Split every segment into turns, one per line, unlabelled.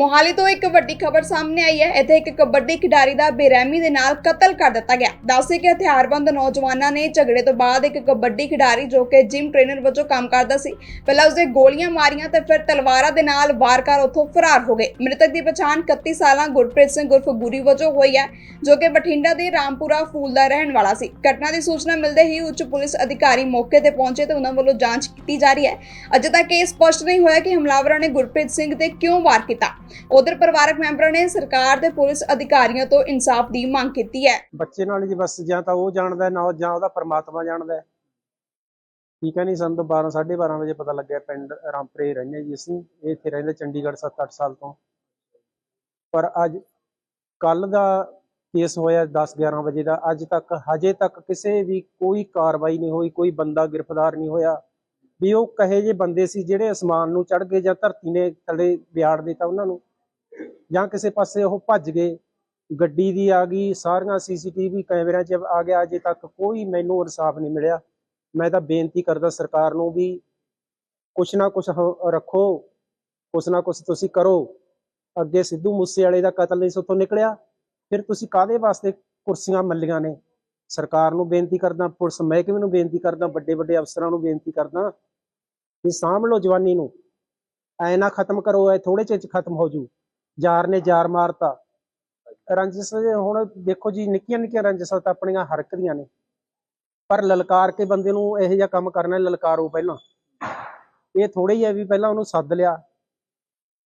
ਮੋਹਾਲੀ ਤੋਂ ਇੱਕ ਵੱਡੀ ਖਬਰ ਸਾਹਮਣੇ ਆਈ ਹੈ। ਇੱਥੇ ਇੱਕ ਕਬੱਡੀ ਖਿਡਾਰੀ ਦਾ ਬੇਰਹਿਮੀ ਦੇ ਨਾਲ ਕਤਲ ਕਰ ਦਿੱਤਾ ਗਿਆ। ਦੱਸੇ ਕਿ ਹਥਿਆਰਬੰਦ ਨੌਜਵਾਨਾਂ ਨੇ ਝਗੜੇ ਤੋਂ ਬਾਅਦ ਇੱਕ ਕਬੱਡੀ ਖਿਡਾਰੀ ਜੋ ਕਿ ਜਿਮ ਟ੍ਰੇਨਰ ਵਜੋਂ ਕੰਮ ਕਰਦਾ ਸੀ, ਪਹਿਲਾਂ ਉਸਦੇ ਗੋਲੀਆਂ ਮਾਰੀਆਂ ਤੇ ਫਿਰ ਤਲਵਾਰਾਂ ਦੇ ਨਾਲ ਵਾਰ ਕਰ ਉੱਥੋਂ ਫਰਾਰ ਹੋ ਗਏ। ਮ੍ਰਿਤਕ ਦੀ ਪਛਾਣ 31 ਸਾਲਾਂ ਗੁਰਪ੍ਰੀਤ ਸਿੰਘ ਗੁਰਫ ਗੁਰੀ ਵਜੋਂ ਹੋਈ ਹੈ, ਜੋ ਕਿ ਬਠਿੰਡਾ ਦੇ ਰਾਮਪੁਰਾ ਫੂਲ ਦਾ ਰਹਿਣ ਵਾਲਾ ਸੀ। ਘਟਨਾ ਦੀ ਸੂਚਨਾ ਮਿਲਦੇ ਹੀ ਉੱਚ ਪੁਲਿਸ ਅਧਿਕਾਰੀ ਮੌਕੇ ਤੇ ਪਹੁੰਚੇ ਤੇ ਉਹਨਾਂ ਵੱਲੋਂ ਜਾਂਚ ਕੀਤੀ ਜਾ ਰਹੀ ਹੈ। ਅਜੇ ਤੱਕ ਇਹ ਸਪਸ਼ਟ ਨਹੀਂ ਹੋਇਆ ਕਿ ਹਮਲਾਵਰਾਂ ਨੇ ਗੁਰਪ੍ਰੀਤ ਸਿੰਘ ਤੇ ਕਿਉਂ ਵਾਰ ਕੀਤਾ। ਉਧਰ ਪਰਿਵਾਰਕ ਮੈਂਬਰਾਂ ਨੇ ਸਰਕਾਰ ਤੇ ਪੁਲਿਸ ਅਧਿਕਾਰੀਆਂ ਤੋਂ ਇਨਸਾਫ ਦੀ ਮੰਗ ਕੀਤੀ ਹੈ।
ਬੱਚੇ ਨਾਲ ਜੀ ਬਸ ਜਾਂ ਤਾਂ ਉਹ ਜਾਣਦਾ ਨਾ ਜਾਂ ਉਹਦਾ ਪਰਮਾਤਮਾ ਜਾਣਦਾ ਹੈ। ਠੀਕ ਹੈ ਨਹੀਂ ਸਾਨੂੰ ਤਾਂ 12 12:30 ਵਜੇ ਪਤਾ ਲੱਗਿਆ ਪਿੰਡ ਰਾਮਪੁਰੇ ਰਹਿੰਦੇ ਜੀ ਅਸੀਂ। ਇੱਥੇ ਰਹਿੰਦੇ ਚੰਡੀਗੜ੍ਹ 7-8 ਸਾਲ ਤੋਂ। ਪਰ ਅੱਜ ਕੱਲ ਦਾ ਕੇਸ ਹੋਇਆ 10-11 ਵਜੇ ਦਾ। ਅੱਜ ਤੱਕ ਹਜੇ ਤੱਕ ਕਿਸੇ ਵੀ ਕੋਈ ਕਾਰਵਾਈ ਨਹੀਂ ਹੋਈ, ਕੋਈ ਬੰਦਾ ਗ੍ਰਿਫਤਾਰ ਨਹੀਂ ਹੋਇਆ। ਵੀ ਉਹ ਕਹੇ ਜੇ ਬੰਦੇ ਸੀ ਜਿਹੜੇ ਅਸਮਾਨ ਨੂੰ ਚੜ ਗਏ ਜਾਂ ਧਰਤੀ ਨੇ ਥੱਲੇ ਵਿਆੜ ਦਿੱਤਾ ਉਹਨਾਂ ਨੂੰ। ਜਾਂ ਕਿਸੇ ਪਾਸੇ ਉਹ ਭੱਜ ਗਏ। ਗੱਡੀ ਦੀ ਆ ਗਈ, ਸਾਰੀਆਂ ਸੀਸੀਟੀਵੀ ਕੈਮਰਿਆਂ 'ਚ ਆ ਗਿਆ। ਅਜੇ ਤੱਕ ਕੋਈ ਮੈਨੂੰ ਇਨਸਾਫ ਨਹੀਂ ਮਿਲਿਆ। ਮੈਂ ਤਾਂ ਬੇਨਤੀ ਕਰਦਾ ਸਰਕਾਰ ਨੂੰ ਵੀ ਕੁਛ ਨਾ ਕੁਛ ਹ- ਰੱਖੋ। ਕੁਛ ਨਾ ਕੁਛ ਤੁਸੀਂ ਕਰੋ। ਅੱਗੇ ਸਿੱਧੂ ਮੂਸੇ ਵਾਲੇ ਦਾ ਕਤਲ ਨਹੀਂ ਸੁੱਤੋਂ ਨਿਕਲਿਆ। ਫਿਰ ਤੁਸੀਂ ਕਾਦੇ ਵਾਸਤੇ ਕੁਰਸੀਆਂ ਮੱਲੀਆਂ ਨੇ? ਸਰਕਾਰ ਨੂੰ ਬੇਨਤੀ ਕਰਦਾ, ਪੁਲਿਸ ਮਹਿਕਮੇ ਨੂੰ ਬੇਨਤੀ ਕਰਦਾ ਵੱਡੇ ਵੱਡੇ ਅਫਸਰਾਂ ਨੂੰ ਬੇਨਤੀ ਕਰਦਾ ਵੀ ਸਾਂਭ ਲਓ ਜਵਾਨੀ ਨੂੰ। ਐ ਨਾ ਖਤਮ ਕਰੋ, ਐ ਥੋੜੇ ਚਿਰ ਚ ਖਤਮ ਹੋ ਜੂ। ਜਾਰ ਨੇ ਜਾਰ ਮਾਰਤਾ। ਰੰਜਿਸ਼ ਹੁਣ ਦੇਖੋ ਜੀ, ਨਿੱਕੀਆਂ ਨਿੱਕੀਆਂ ਰੰਜਿਸ਼ਾਂ ਤਾਂ ਆਪਣੀਆਂ ਹਰਕਦੀਆਂ ਨੇ। ਪਰ ਲਲਕਾਰ ਕੇ ਬੰਦੇ ਨੂੰ ਇਹੋ ਜਿਹਾ ਕੰਮ ਕਰਨਾ ਲਲਕਾਰੋ ਪਹਿਲਾਂ। ਇਹ ਥੋੜੇ ਹੀ ਹੈ ਵੀ ਪਹਿਲਾਂ ਉਹਨੂੰ ਸੱਦ ਲਿਆ।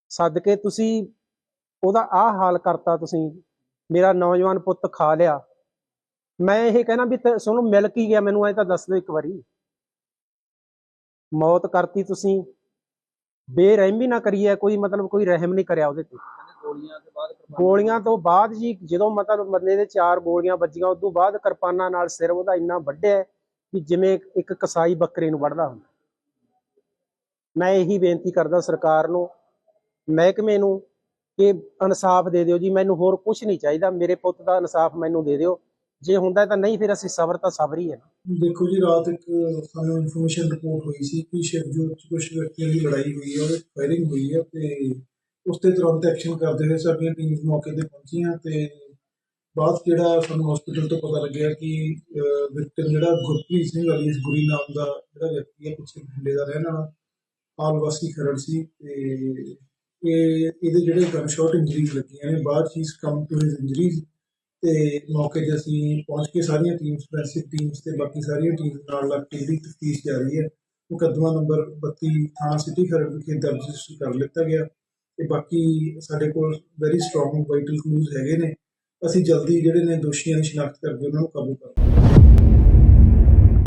ਸੱਦ ਕੇ ਤੁਸੀਂ ਉਹਦਾ ਆਹ ਹਾਲ ਕਰਤਾ ਤੁਸੀਂ। ਮੇਰਾ ਨੌਜਵਾਨ ਪੁੱਤ ਖਾ ਲਿਆ। ਮੈਂ ਇਹ ਕਹਿਣਾ ਵੀ ਤੇ- ਤੁਹਾਨੂੰ ਮਿਲ ਕੀ ਗਿਆ ਮੈਨੂੰ, ਐ ਤਾਂ ਦੱਸ ਦਿਓ ਇੱਕ ਵਾਰੀ। ਮੌਤ ਕਰਤੀ ਤੁਸੀਂ। ਬੇਰਹਿਮੀ ਨਾ ਕਰੀਏ, ਕੋਈ ਮਤਲਬ ਕੋਈ ਰਹਿਮ ਨਹੀਂ ਕਰਿਆ ਉਹਦੇ ਤੇ।
ਗੋਲੀਆਂ ਦੇ ਬਾਅਦ
ਗੋਲੀਆਂ ਤੋਂ ਬਾਅਦ ਜੀ, ਜਦੋਂ ਮਤਲਬ ਬੰਦੇ ਦੇ ਚਾਰ ਗੋਲੀਆਂ ਵੱਜੀਆਂ ਉਸ ਤੋਂ ਬਾਅਦ ਕਿਰਪਾਨਾਂ ਨਾਲ ਸਿਰ ਉਹਦਾ ਇੰਨਾ ਵੱਢਿਆ ਕਿ ਜਿਵੇਂ ਇੱਕ ਕਸਾਈ ਬੱਕਰੇ ਨੂੰ ਵੱਢਦਾ ਹੁੰਦਾ। ਮੈਂ ਇਹੀ ਬੇਨਤੀ ਕਰਦਾ ਸਰਕਾਰ ਨੂੰ, ਮਹਿਕਮੇ ਨੂੰ, ਕਿ ਇਨਸਾਫ ਦੇ ਦਿਓ ਜੀ। ਮੈਨੂੰ ਹੋਰ ਕੁਝ ਨਹੀਂ ਚਾਹੀਦਾ। ਮੇਰੇ ਪੁੱਤ ਦਾ ਇਨਸਾਫ ਮੈਨੂੰ ਦੇ ਦਿਓ। ਜੇ ਹੁੰਦਾ ਤਾਂ ਨਹੀਂ, ਫਿਰ ਅਸੀਂ ਸਬਰ ਤਾਂ ਸਬਰ ਹੀ ਹੈ ਨਾ।
ਦੇਖੋ ਜੀ, ਰਾਤ ਇੱਕ ਸਾਨੂੰ ਇਨਫੋਰਮੇਸ਼ਨ ਰਿਪੋਰਟ ਹੋਈ ਸੀ ਕਿ ਸ਼ਿਵਜੋਤ ਚ ਕੁਝ ਵਿਅਕਤੀਆਂ ਦੀ ਲੜਾਈ ਹੋਈ ਹੈ, ਉਹਦੇ ਫਾਇਰਿੰਗ ਹੋਈ ਹੈ ਤੇ ਉਸ ਤੇ ਤੁਰੰਤ ਐਕਸ਼ਨ ਕਰਦੇ ਹੋਏ ਸਾਡੀਆਂ ਟੀਮਸ ਮੌਕੇ ਤੇ ਪਹੁੰਚੀਆਂ ਤੇ ਬਾਅਦ ਜਿਹੜਾ ਸਾਨੂੰ ਹਸਪੀਟਲ ਤੋਂ ਪਤਾ ਲੱਗਿਆ ਕਿ ਵਿਕਟਮ ਜਿਹੜਾ ਗੁਰਪ੍ਰੀਤ ਸਿੰਘ ਅਲੀ ਗੁਰੀ ਨਾਮ ਦਾ ਜਿਹੜਾ ਵਿਅਕਤੀ ਹੈ, ਪਿੱਛੇ ਬਠਿੰਡੇ ਦਾ ਰਹਿਣ ਵਾਲਾ ਆਲ ਵਾਸੀ ਖਰੜ ਸੀ ਤੇ ਇਹ, ਇਹਦੇ ਜਿਹੜੇ ਗਨ ਸ਼ਾਟ ਇੰਜਰੀਜ਼ ਲੱਗੀਆਂ ਨੇ, ਬਾਅਦ 'ਚ ਕਮ ਟੂ ਹਿਸ ਇੰਜਰੀਜ਼ ਤੇ ਮੌਕੇ 'ਤੇ ਅਸੀਂ ਪਹੁੰਚ ਕੇ ਸਾਰੀਆਂ ਟੀਮਸ ਫੋਰੈਂਸਿਕ ਟੀਮਸ ਤੇ ਬਾਕੀ ਸਾਰੀਆਂ ਟੀਮਸ ਨਾਲ ਲੱਗ ਕੇ ਜਿਹੜੀ ਤਫਤੀਸ਼ ਜਾਰੀ ਹੈ, ਮੁਕੱਦਮਾ ਨੰਬਰ 32 ਥਾਣਾ ਸਿਟੀ ਖਰੜ ਵਿਖੇ ਦਰਜ ਰਜਿਸਟਰ ਕਰ ਲਿੱਤਾ ਗਿਆ ਤੇ ਬਾਕੀ ਸਾਡੇ ਕੋਲ ਵੈਰੀ ਸਟਰੋਂਗ ਵਾਈਟਲ ਕਲੂਜ਼ ਹੈਗੇ ਨੇ। ਅਸੀਂ ਜਲਦੀ ਜਿਹੜੇ ਨੇ ਦੋਸ਼ੀਆਂ ਦੀ ਸ਼ਨਾਖਤ ਕਰਕੇ ਉਹਨਾਂ ਨੂੰ ਕਾਬੂ ਕਰਾਂਗੇ